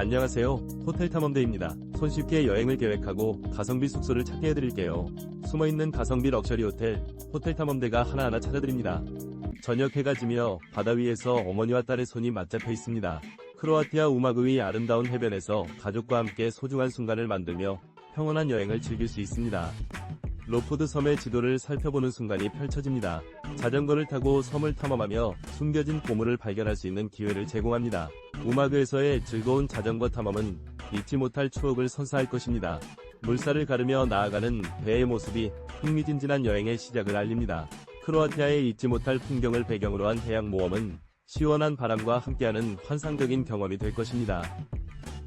안녕하세요. 호텔 탐험대입니다. 손쉽게 여행을 계획하고 가성비 숙소를 찾게 해드릴게요. 숨어있는 가성비 럭셔리 호텔, 호텔 탐험대가 하나하나 찾아드립니다. 저녁 해가 지며 바다 위에서 어머니와 딸의 손이 맞잡혀 있습니다. 크로아티아 우마그위 아름다운 해변에서 가족과 함께 소중한 순간을 만들며 평온한 여행을 즐길 수 있습니다. 로포드 섬의 지도를 살펴보는 순간이 펼쳐집니다. 자전거를 타고 섬을 탐험하며 숨겨진 보물을 발견할 수 있는 기회를 제공합니다. 우마그에서의 즐거운 자전거 탐험은 잊지 못할 추억을 선사할 것입니다. 물살을 가르며 나아가는 배의 모습이 흥미진진한 여행의 시작을 알립니다. 크로아티아의 잊지 못할 풍경을 배경으로 한 해양 모험은 시원한 바람과 함께하는 환상적인 경험이 될 것입니다.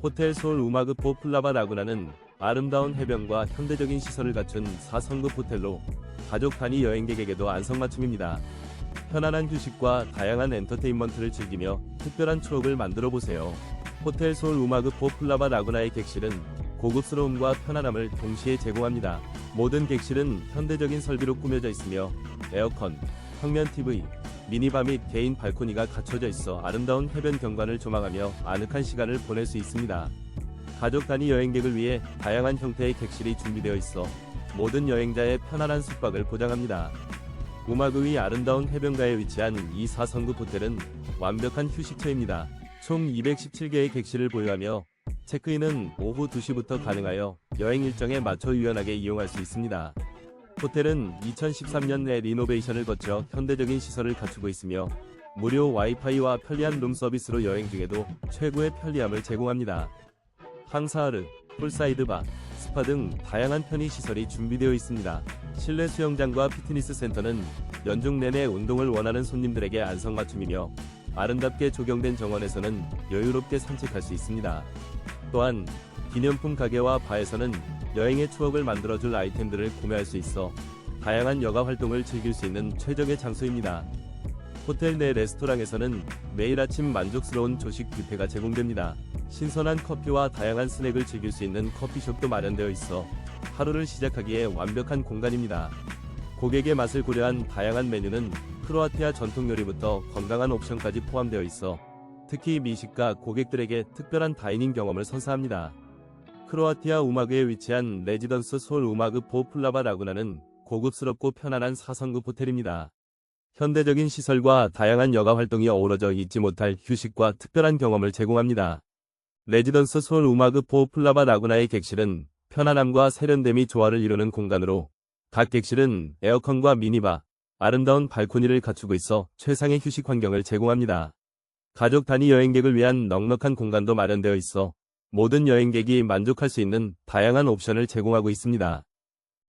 호텔 솔 우마그 포 플라바 라구나는 아름다운 해변과 현대적인 시설을 갖춘 4성급 호텔로 가족 단위 여행객에게도 안성맞춤입니다. 편안한 휴식과 다양한 엔터테인먼트를 즐기며 특별한 추억을 만들어 보세요. 호텔 솔 우마그 포 플라바 라구나의 객실은 고급스러움과 편안함을 동시에 제공합니다. 모든 객실은 현대적인 설비로 꾸며져 있으며 에어컨, 평면 TV, 미니바 및 개인 발코니가 갖춰져 있어 아름다운 해변 경관을 조망하며 아늑한 시간을 보낼 수 있습니다. 가족 단위 여행객을 위해 다양한 형태의 객실이 준비되어 있어 모든 여행자의 편안한 숙박을 보장합니다. 우마그위 아름다운 해변가에 위치한 이 4성급 호텔은 완벽한 휴식처입니다. 총 217개의 객실을 보유하며 체크인은 오후 2시부터 가능하여 여행 일정에 맞춰 유연하게 이용할 수 있습니다. 호텔은 2013년 내 리노베이션을 거쳐 현대적인 시설을 갖추고 있으며 무료 와이파이와 편리한 룸 서비스로 여행 중에도 최고의 편리함을 제공합니다. 항사하르, 풀사이드 바, 스파 등 다양한 편의 시설이 준비되어 있습니다. 실내 수영장과 피트니스 센터는 연중 내내 운동을 원하는 손님들에게 안성맞춤이며 아름답게 조경된 정원에서는 여유롭게 산책할 수 있습니다. 또한 기념품 가게와 바에서는 여행의 추억을 만들어줄 아이템들을 구매할 수 있어 다양한 여가 활동을 즐길 수 있는 최적의 장소입니다. 호텔 내 레스토랑에서는 매일 아침 만족스러운 조식 뷔페가 제공됩니다. 신선한 커피와 다양한 스낵을 즐길 수 있는 커피숍도 마련되어 있어 하루를 시작하기에 완벽한 공간입니다. 고객의 맛을 고려한 다양한 메뉴는 크로아티아 전통 요리부터 건강한 옵션까지 포함되어 있어 특히 미식가 고객들에게 특별한 다이닝 경험을 선사합니다. 크로아티아 우마그에 위치한 레지던스 솔 우마그 포 플라바 라구나는 고급스럽고 편안한 4성급 호텔입니다. 현대적인 시설과 다양한 여가 활동이 어우러져 잊지 못할 휴식과 특별한 경험을 제공합니다. 레지던스 솔 우마그 포 플라바 라구나의 객실은 편안함과 세련됨이 조화를 이루는 공간으로 각 객실은 에어컨과 미니바, 아름다운 발코니를 갖추고 있어 최상의 휴식 환경을 제공합니다. 가족 단위 여행객을 위한 넉넉한 공간도 마련되어 있어 모든 여행객이 만족할 수 있는 다양한 옵션을 제공하고 있습니다.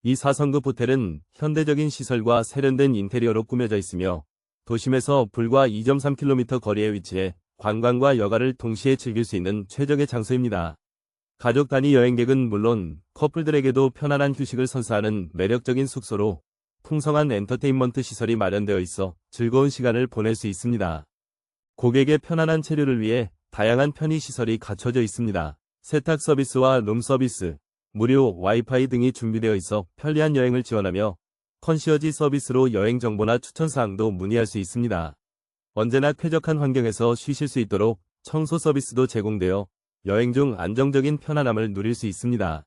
이 4성급 호텔은 현대적인 시설과 세련된 인테리어로 꾸며져 있으며 도심에서 불과 2.3km 거리에 위치해 관광과 여가를 동시에 즐길 수 있는 최적의 장소입니다. 가족 단위 여행객은 물론 커플들에게도 편안한 휴식을 선사하는 매력적인 숙소로 풍성한 엔터테인먼트 시설이 마련되어 있어 즐거운 시간을 보낼 수 있습니다. 고객의 편안한 체류를 위해 다양한 편의 시설이 갖춰져 있습니다. 세탁 서비스와 룸 서비스, 무료 와이파이 등이 준비되어 있어 편리한 여행을 지원하며 컨시어지 서비스로 여행 정보나 추천 사항도 문의할 수 있습니다. 언제나 쾌적한 환경에서 쉬실 수 있도록 청소 서비스도 제공되어 여행 중 안정적인 편안함을 누릴 수 있습니다.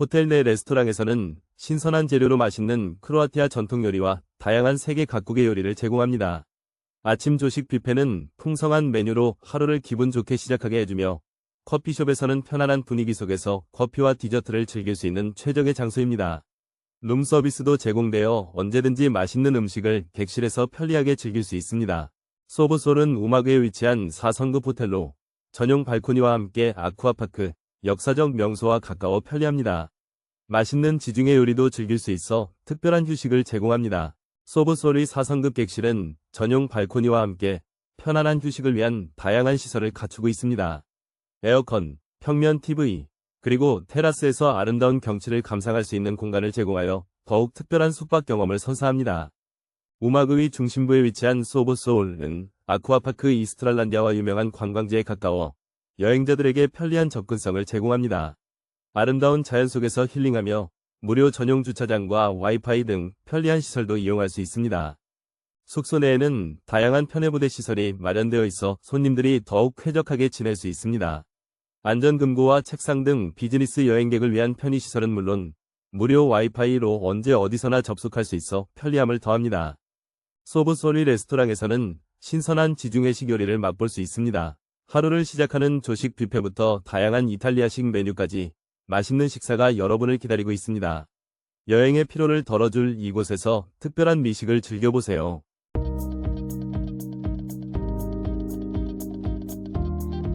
호텔 내 레스토랑에서는 신선한 재료로 맛있는 크로아티아 전통 요리와 다양한 세계 각국의 요리를 제공합니다. 아침 조식 뷔페는 풍성한 메뉴로 하루를 기분 좋게 시작하게 해주며 커피숍에서는 편안한 분위기 속에서 커피와 디저트를 즐길 수 있는 최적의 장소입니다. 룸 서비스도 제공되어 언제든지 맛있는 음식을 객실에서 편리하게 즐길 수 있습니다. 소보솔은 우마그에 위치한 4성급 호텔로 전용 발코니와 함께 아쿠아파크, 역사적 명소와 가까워 편리합니다. 맛있는 지중해 요리도 즐길 수 있어 특별한 휴식을 제공합니다. 소브솔의 4성급 객실은 전용 발코니와 함께 편안한 휴식을 위한 다양한 시설을 갖추고 있습니다. 에어컨, 평면 TV, 그리고 테라스에서 아름다운 경치를 감상할 수 있는 공간을 제공하여 더욱 특별한 숙박 경험을 선사합니다. 우마그위 중심부에 위치한 소보소울은 아쿠아파크 이스트랄란디아와 유명한 관광지에 가까워 여행자들에게 편리한 접근성을 제공합니다. 아름다운 자연 속에서 힐링하며 무료 전용 주차장과 와이파이 등 편리한 시설도 이용할 수 있습니다. 숙소 내에는 다양한 편의부대 시설이 마련되어 있어 손님들이 더욱 쾌적하게 지낼 수 있습니다. 안전금고와 책상 등 비즈니스 여행객을 위한 편의시설은 물론 무료 와이파이로 언제 어디서나 접속할 수 있어 편리함을 더합니다. 소브소리 레스토랑에서는 신선한 지중해식 요리를 맛볼 수 있습니다. 하루를 시작하는 조식 뷔페부터 다양한 이탈리아식 메뉴까지 맛있는 식사가 여러분을 기다리고 있습니다. 여행의 피로를 덜어줄 이곳에서 특별한 미식을 즐겨보세요.